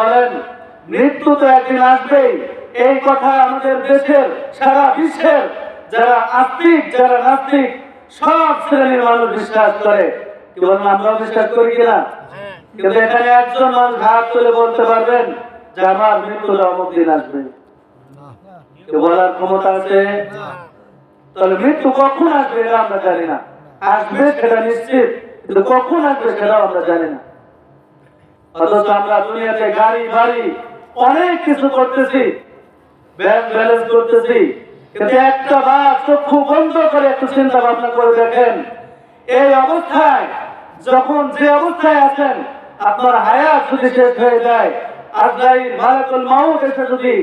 বলেন, মৃত্যু তো একদিন আসবেই। এই কথা আমাদের দেশের সারা বিশ্বের যারা আস্তিক, যারা নাস্তিক, সব শ্রেণির মানুষ বিশ্বাস করে। আমরাও বিশ্বাস করি কিনা? কিন্তু এখানে একজন মানুষ হাত তুলে বলতে পারবেন যে আমার মৃত্যুটা অমুক দিন আসবে। বলার ক্ষমতা আছে? তাহলে মৃত্যু কখন আসবে এটা আমরা জানি না। আসবে সেটা নিশ্চিত, কিন্তু কখন আসবে সেটাও আমরা জানি না। অথচ আমরা দুনিয়াতে গাড়ি বাড়ি অনেক কিছু করতেছি। ব্যাংক ব্যালেন্স করতেছি। কিন্তু একটা বার চক্ষু বন্ধ করে একটু চিন্তা ভাবনা করে দেখেন এই অবস্থায় যখন যে অবস্থায় আছেন আপনার হায়াত যদি শেষ হয়ে যায় আজরাইল মালাকুল মাউত এসে যদি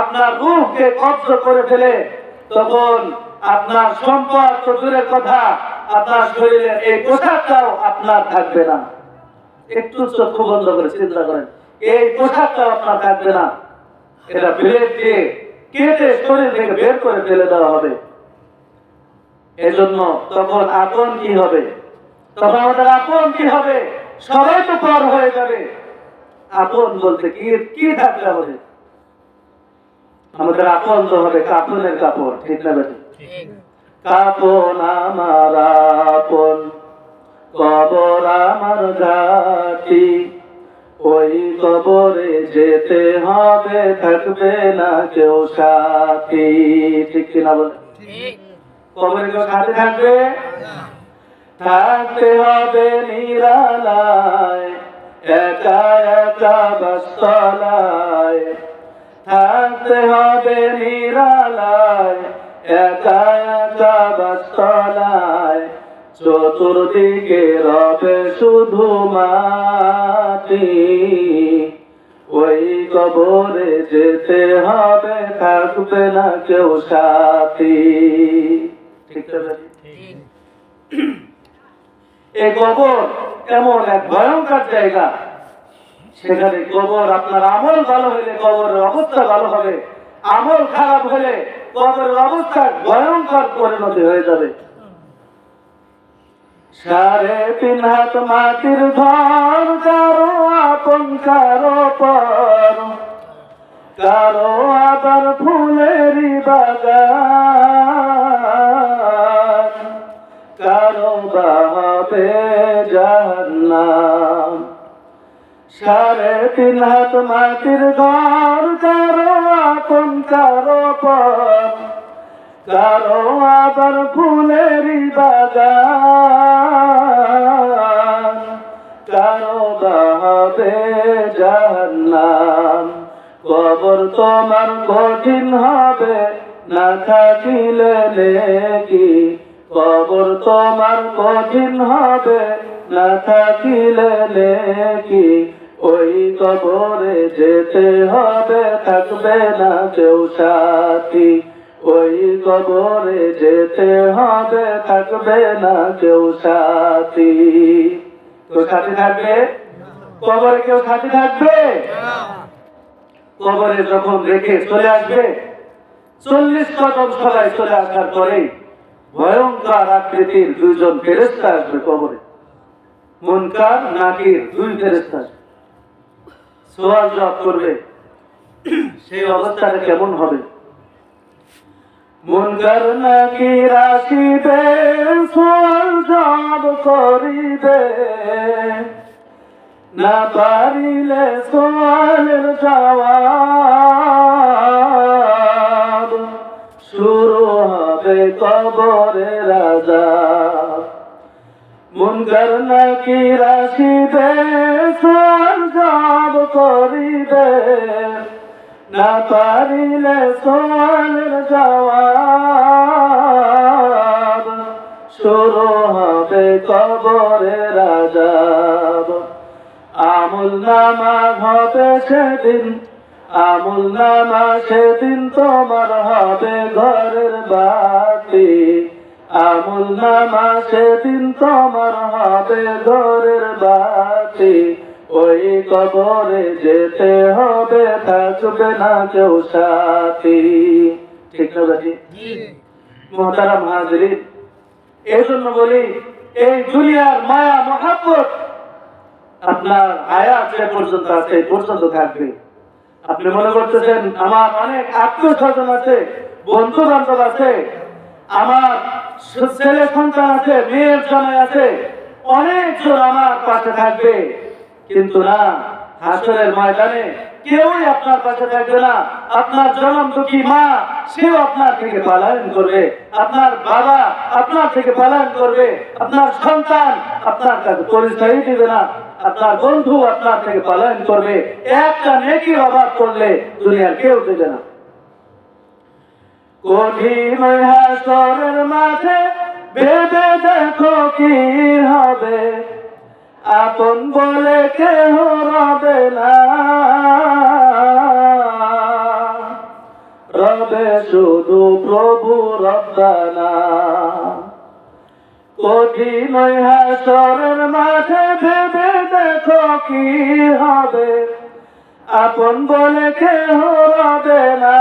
আপনার রূহকে কব্জ করে ফেলে তখন আপনার সম্পদ তো দূরের কথা আপনার শরীরের এই পোশাকটাও আপনার থাকবে না। একটু চক্ষু বন্ধ করে চিন্তা করেন। এই পোশাকটাও আপনার থাকবে না। এটা ব্লেড দিয়ে কেটে শরীর থেকে বের করে ফেলে দেওয়া হবে। এজন্য তখন আপন কি হবে? তখন আমাদের আপন কি হবে? সবাই তো পর হয়ে যাবে। আপন বলতে কি কি থাকবে আমাদের আমাদের আপন তো হবে কাপনের কাপড় ঠিক না বেটি? কাপন আমার যেতে হবে থাকবে না কেউ সাথী। ঠিক কিনা বলে? কবরে কেউ সাথে থাকবে? থাকতে হবে নিরালায় একা একা বস্তলায়। থাকতে হবে নিরালায় একা একা বস্তলায়। চতুর্দিকে রবে শুধু মাটি। ওই কবরে যেতে হবে, থাকবে না কেউ সাথী। এই কবর এমন এক ভয়ঙ্কর জায়গা। সেখানে কবর আপনার আমল ভালো হলে কবরের অবস্থা ভালো হবে, আমল খারাপ হলে কবরের অবস্থা ভয়ঙ্কর পরিণতি হয়ে যাবে। সাড়ে তিন হাত মাটির ঘর কারও আপন কারও পর। কারও আবার ফুলেরই বাগান। কারও বাহাবে জাহান্নাম সাড়ে তিন হাত মাটির ঘর কারও আপন কারও পর। কারও আবার ফুলেরই বাগান কারও বাহাবে জাহান্নাম। কবর তোমার কঠিন হবে, না থাকিলে নেকি? কবর তোমার কঠিন হবে, না থাকিলে নেকি? ওই কবরে যেতে হবে, থাকবে না কেউ সাথী। ওই কবরে যেতে হবে, থাকবে না কেউ সাথী। তো সাথী থাকবে? কবরে কেউ সাথী থাকবে? কবরে যখন রেখে চলে আসবে, চল্লিশ কদম সবাই চলে আসার পরে ভয়ঙ্কর আকৃতির দুইজন ফেরেস্তা আসবে কবরে। মনকার নাকির দুই ফেরেস্তা। সোয়াল জবাব করবে, সেই অবস্থাটা কেমন হবে? মুনকার নাকির আসিবে সোয়াল জবাব করিবে। না পারিলে সোয়ালের জবাব, শুরু হবে কবরে রাজা। মুনকার নাকি রাশিবে সোয়াল জবাব করিবে। না পারিলে সোয়ালের জবাব, শুরু হবে কবরে রাজাব আমুল নামা হবে সেদিন, আমুল নামা সেদিন তোমার হবে ঘরের বাতি। আমুল নামা সেদিন তোমার হবে ঘরের বাতি। ওই কবরে যেতে হবে, থাকবে না কেউ সাথী। ঠিক না বাজি? মোহতারাম হাজরিন এই জন্য বলি, এই দুনিয়ার মায়া, মহাব্বত আপনার আয়াত যে পর্যন্ত আছে পর্যন্ত থাকবে। আপনি মনে করতেছেন, আমার অনেক আত্মীয় স্বজন আছে বন্ধু বান্ধব আছে, আমার ছেলে সন্তান আছে, মেয়ের জামাই আছে, অনেকজন আমার পাশে থাকবে। কিন্তু না, হাসরের ময়দানে কেউই আপনার পাশে থাকবে না। আপনার জনম দুঃখী মা, সেও আপনার থেকে পালায়ন করবে। আপনার বাবা আপনার থেকে পালায়ন করবে। আপনার সন্তান আপনার কাছে পরিচয় দিবে না। আপনার বন্ধু আপনার থেকে পালায়ন করবে। একটা নেকির অভাব করলে দুনিয়ার কেউ দেবে না। কঠিন হাসরের মাঠে ভেবে দেখো কি হবে। আপন বলে কেহ রবে না। রবে শুধু প্রভু রব্বানা। কঠিন হাসরের মাঠে ভেবে দেখো কি হবে। আপন বলে কেহ রবে না।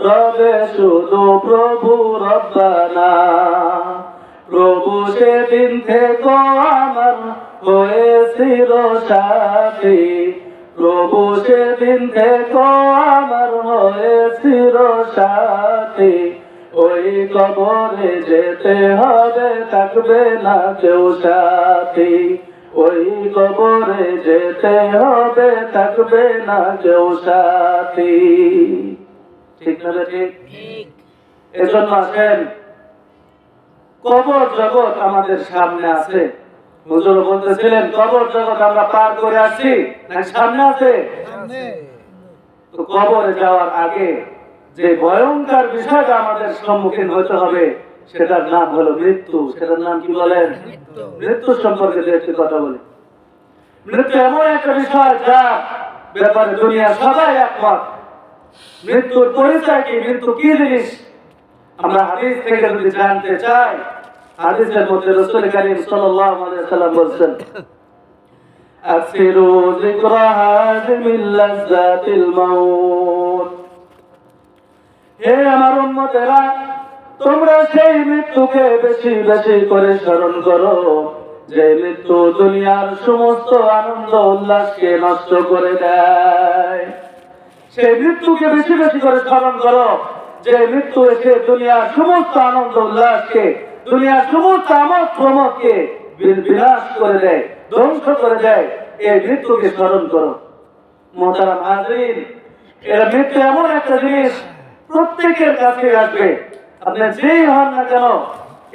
রবে শুধু প্রভু রব্বানা। প্রভু সেদিন থেকে আমার হয়েছিল সাথী প্রভু সেদিন থেকে আমার হয়েছিল সাথী ওই কবরে যেতে হবে থাকবে না কেউ সাথী। ওই কবরে যেতে হবে থাকবে না কেউ সাথী। ঠিক না রে ঠিক। এজন্য আসেন। কবর জগৎ আমাদের সামনে আছে। হুজুর বলতেছিলেন কবর জগৎ আমরা পার করে আসছি সামনে আছে? তো কবরে যাওয়ার আগে যে ভয়ঙ্কর বিষয়টা আমাদের সম্মুখীন হতে হবে সেটার নাম হলো মৃত্যু। সেটার নাম কি বলেন? মৃত্যু। সম্পর্কে দু একটি কথা বলি। মৃত্যু এমন একটা বিষয় যা ব্যাপারে দুনিয়া সবাই একমত। মৃত্যুর পরিচয় কি? মৃত্যু কি জিনিস? আমরা হাদিস থেকে যদি জানতে চাই, হাদিসের মধ্যে রসুল করিম সাল্লাল্লাহু আলাইহি বলছেন যিকরা লাজ্জাতিল মাউত। হে আমার উম্মতেরা, তোমরা সেই মৃত্যুকে বেশি বেশি করে স্মরণ করো, যে মৃত্যু দুনিয়ার সমস্ত আনন্দ উল্লাসকে নষ্ট করে দেয়। সেই মৃত্যুকে বেশি বেশি করে স্মরণ করো। যে মৃত্যু এসে দুনিয়ার সমস্ত আনন্দ উল্লাসকে, দুনিয়ার সমস্ত আমোদ প্রমোদকে বিনাশ করে দেয়, ধ্বংস করে দেয়। এই মৃত্যুকে স্মরণ করো। মোহতারাম হাজরিন, এরা মৃত্যু এমন একটা জিনিস প্রত্যেকের কাছে আসবে। আপনি যেই হন না কেন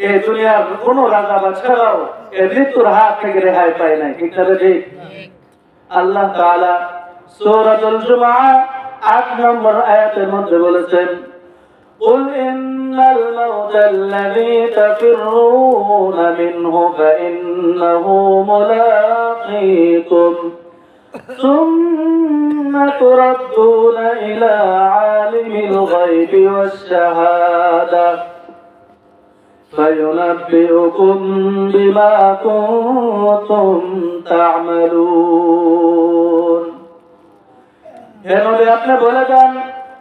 এই দুনিয়ার কোন রাজা বা ছেলেও এই মৃত্যুর হাত থেকে রেহাই পায় নাই। ঠিক রে ঠিক আল্লাহ তাআলা সূরাতুল জুমআ 8 নম্বর আয়াতের মধ্যে বলেছেন قل إن الموت الذي تفرون منه فإنه ملاقيكم ثم تردون إلى عالم الغيب والشهادة فينبئكم بما كنتم تعملون. يا نبي أبنى بلدان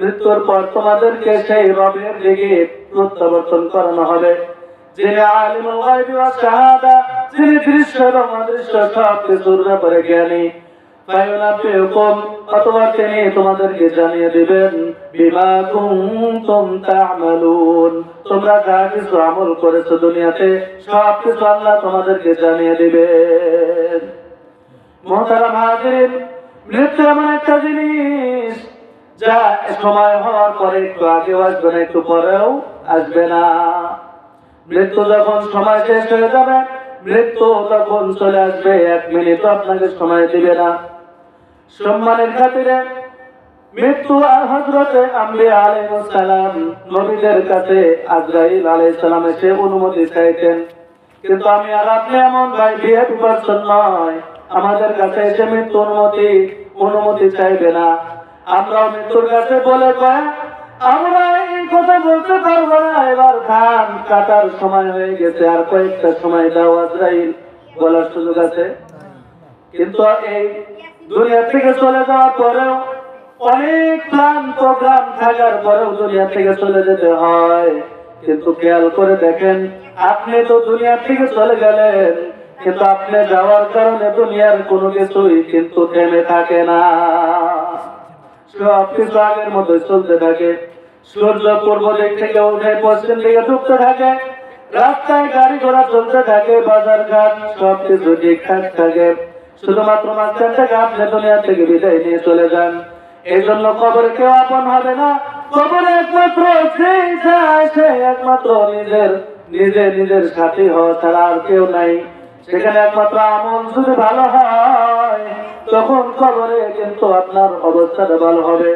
মৃত্যুর পর তোমাদেরকে সেই রবের দিকে প্রত্যাবর্তন করানো হবে। তোমরা যা কিছু আমল করেছ দুনিয়াতে, সব কিছু আল্লাহ তোমাদেরকে জানিয়ে দিবেন। মোহতারাম মৃত্যু এমন একটা জিনিস যা সময় হওয়ার পরে একটু আগেও আসবে না একটু পরেও আসবে না। মৃত্যু যখন সময় শেষ হয়ে যাবে, মৃত্যু তখন চলে আসবে, এক মিনিট আপনাকে সময় দিবে না। সম্মানের খাতিরে, মৃত্যু আর হজরতে আম্বিয়া আলাইহিস সালাম নবীদের কাছে আজরাইল আলাইহিস সালাম এসে অনুমতি চাইতেন। কিন্তু আমি আর আপনি এমন ভাই ভিআইপি পার্সন নয়। আমাদের কাছে এসে মৃত্যু অনুমতি অনুমতি চাইবে না। আমরা মৃত্যুর কাছে বলে কয়, আমরা এই কথা বলতে পারব না। এবার ধান কাটার সময় হয়ে গেছে, আর কয়েকটা সময় দাও আজরাইল বলার সুযোগ আছে। কিন্তু এই দুনিয়া থেকে চলে যাওয়ার পরেও অনেক প্ল্যান প্রোগ্রাম থাকার পরেও দুনিয়া থেকে চলে যেতে হয়। কিন্তু খেয়াল করে দেখেন, আপনি তো দুনিয়া থেকে চলে গেলেন, কিন্তু আপনি যাওয়ার কারণে দুনিয়ার কোনো কিছুই কিন্তু থেমে থাকে না। সব কিছু আগের মতো চলতে থাকে। সূর্য পূর্ব দিক থেকে উঠে পশ্চিম দিকে ঢুকতে থাকে। রাস্তায় গাড়ি ঘোড়া চলতে থাকে, বাজার ঘাট ঠিকঠাক থাকে। শুধুমাত্র মাঝখান থেকে আপনি দুনিয়া থেকে বিদায় নিয়ে চলে যান। এই জন্য কবরে কেউ আপন হবে না। কবরে একমাত্র একমাত্র নিজের, নিজে নিজের সাথী হওয়া ছাড়া আর কেউ নাই। সেখানে একমাত্র আমল ভালো হয় তখন কবরে কিন্তু আপনার অবস্থাটা ভালো হবে।